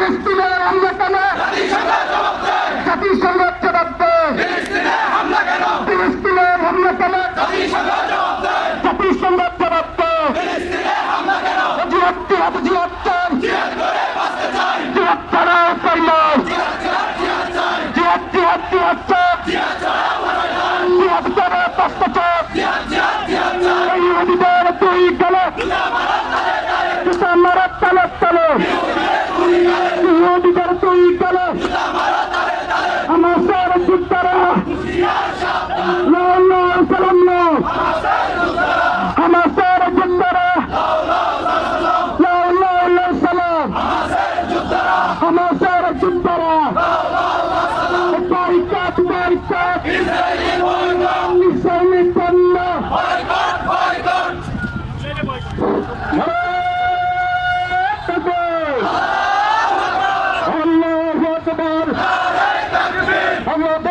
ফিলিস্তিনের হামলা কেন জাতিসংঘ জবাব দেয় ফিলিস্তিনের হামলা কেন জাতিসংঘ জবাব দেয় জিহাদ জিহাদ জিহাদ চান জিহাদ ছাড়াও ফরমান জিহাদ জিহাদ দুই গলা আমাদের জিন্দারা সালাম আমাদের জিন্দারা বয়কাট বয়কাট ইসরায়েলি পণ্য বয়কাট বয়কাট আল্লাহু আকবার আল্লাহু আকবার